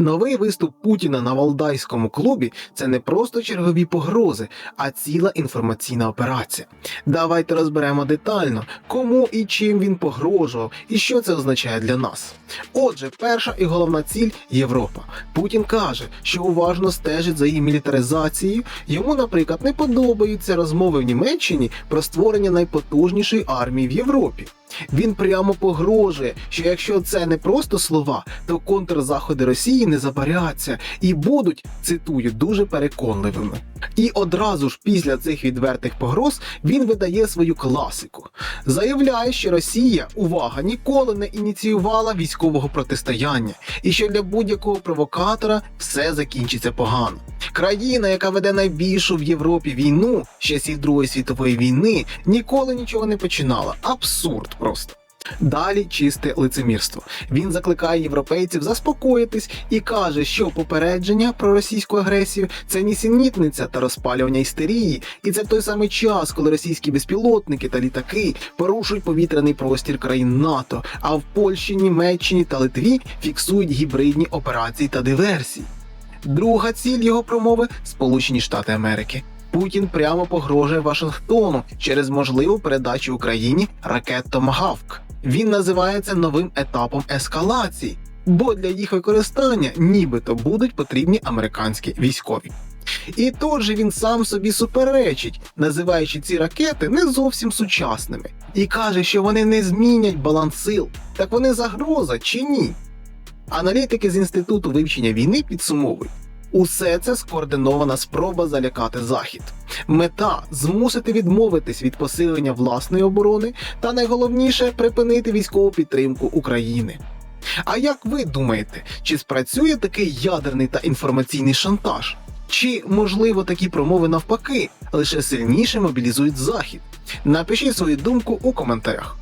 Новий виступ Путіна на Валдайському клубі це не просто чергові погрози, а ціла інформаційна операція. Давайте розберемо детально, кому і чим він погрожував, і що це означає для нас. Отже, перша і головна ціль Європа. Путін каже, що уважно стежить за її мілітаризацією. Йому, наприклад, не подобаються розмови в Німеччині про створення найпотужнішої армії в Європі. Він прямо погрожує, що якщо це не просто слова, то контрзаходи Росії не забаряться і будуть, цитую, дуже переконливими. І одразу ж після цих відвертих погроз він видає свою класику. Заявляє, що Росія, увага, ніколи не ініціювала військового протистояння, і що для будь-якого провокатора все закінчиться погано. Країна, яка веде найбільшу в Європі війну з часів Другої світової війни, ніколи нічого не починала. Абсурд просто. Далі чисте лицемірство. Він закликає європейців заспокоїтись і каже, що попередження про російську агресію це нісенітниця та розпалювання істерії, і це в той самий час, коли російські безпілотники та літаки порушують повітряний простір країн НАТО, а в Польщі, Німеччині та Литві фіксують гібридні операції та диверсії. Друга ціль його промови Сполучені Штати Америки. Путін прямо погрожує Вашингтону через можливу передачу Україні ракет Томагавк. Він називає це новим етапом ескалації, бо для їх використання нібито будуть потрібні американські військові. І тут же він сам собі суперечить, називаючи ці ракети не зовсім сучасними, і каже, що вони не змінять баланс сил. Так вони загроза чи ні? Аналітики з інституту вивчення війни підсумовують. Усе це скоординована спроба залякати захід. Мета змусити відмовитись від посилення власної оборони та найголовніше припинити військову підтримку України. А як ви думаєте, чи спрацює такий ядерний та інформаційний шантаж? Чи можливо такі промови навпаки лише сильніше мобілізують захід? Напишіть свою думку у коментарях.